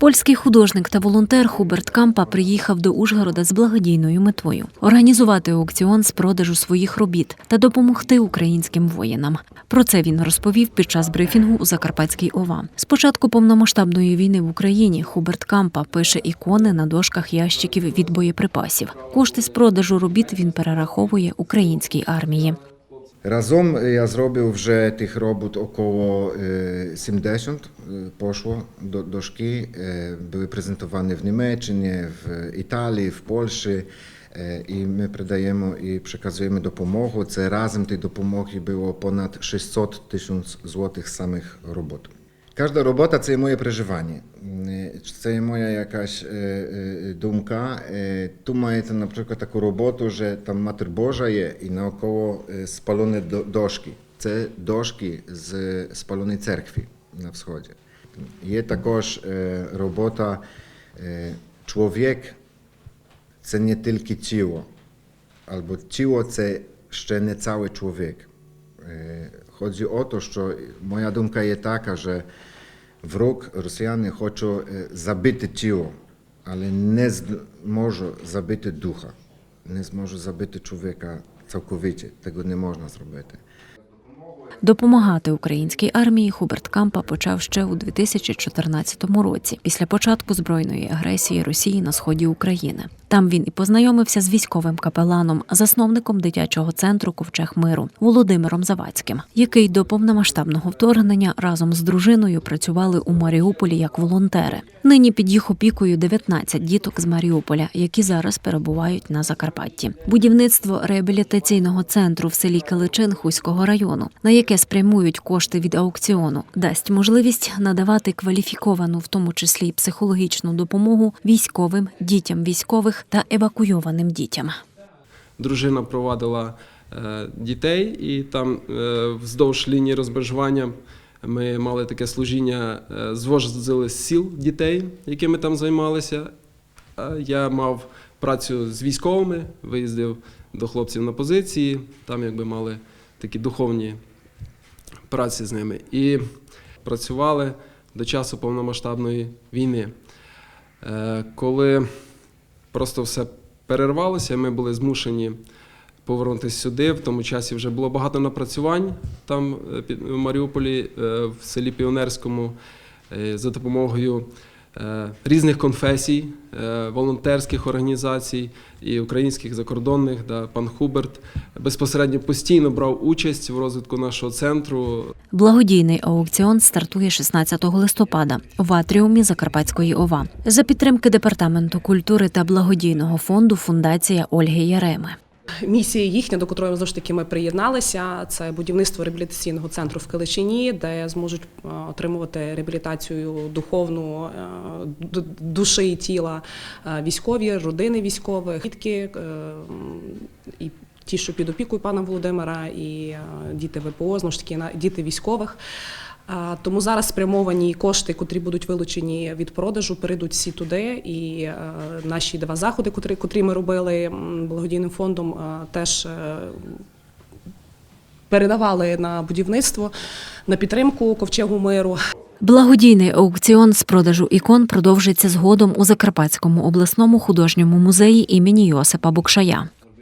Польський художник та волонтер Хуберт Кампа приїхав до Ужгорода з благодійною метою організувати аукціон з продажу своїх робіт та допомогти українським воїнам. Про це він розповів під час брифінгу у Закарпатській ОВА. З початку повномасштабної війни в Україні Хуберт Кампа пише ікони на дошках ящиків від боєприпасів. Кошти з продажу робіт він перераховує українській армії. Разом я зробив вже тих робот около е, 70 е, пошло до дошки. Е, Були презентовані в Німеччині, в Італії, в Польщі. Е, І ми передаємо і przekazujemy допомогу. Це разом тієї допомоги було понад 600 тисяч злотих самих робот. Każda robota це є моє переживання. Е, Це є моя якась е, е, думка. Е, Tu маєте, наприклад, таку роботу, що там Матір Божа є і навколо е, спалені до- дошки. Це дошки з спаленої церкви на сході. Є також е, робота е, чоловік це не тільки тіло, або тіло це ще не cały człowiek. Е, Chodzi o to, що моя думка є така, що враг росіяни хоче е, забити тіло, але не зможу забити духа, не зможу забити чоловіка цілковиті. Того не можна зробити. Допомагати українській армії Хуберт Кампа почав ще у 2014 році, після початку збройної агресії Росії на сході України. Там він і познайомився з військовим капеланом, засновником дитячого центру Ковчег миру Володимиром Завадським, який до повномасштабного вторгнення разом з дружиною працювали у Маріуполі як волонтери. Нині під їх опікою 19 діток з Маріуполя, які зараз перебувають на Закарпатті. Будівництво реабілітаційного центру в селі Каличин Хуського району, на яке спрямують кошти від аукціону, дасть можливість надавати кваліфіковану, в тому числі психологічну допомогу військовим, дітям військових та евакуйованим дітям. дружина провадила е, дітей, і там е, вздовж лінії розмежування ми мали таке служіння, е, звозили з сіл дітей, якими там займалися. Я мав працю з військовими, виїздив до хлопців на позиції, там якби мали такі духовні праці з ними. І працювали до часу повномасштабної війни. Е, Коли просто все перервалося, ми були змушені повернутися сюди. В тому часі вже було багато напрацювань там е, в Маріуполі, е, в селі Піонерському, за допомогою різних конфесій, е, волонтерських організацій і українських закордонних. Да, пан Хуберт безпосередньо постійно брав участь в розвитку нашого центру. Благодійний аукціон стартує 16 листопада в атріумі Закарпатської ОВА за підтримки департаменту культури та благодійного фонду Фундація Ольги Яреми. Місія їхня, до котрої знову ж таки ми приєдналися, це будівництво реабілітаційного центру в Каличині, де зможуть е, отримувати реабілітацію духовну е, душі і тіла е, військові, родини військових, дітки і ті, що під опікою пана Володимира, і е, діти ВПО, знову ж таки діти військових. Тому зараз спрямовані кошти, котрі будуть вилучені від продажу, перейдуть всі туди. І е, наші два заходи, котрі, котрі ми робили благодійним фондом, е, теж передавали на будівництво, на підтримку ковчегу миру. Благодійний аукціон з продажу ікон продовжиться згодом у Закарпатському обласному художньому музеї імені Йосипа Букшая.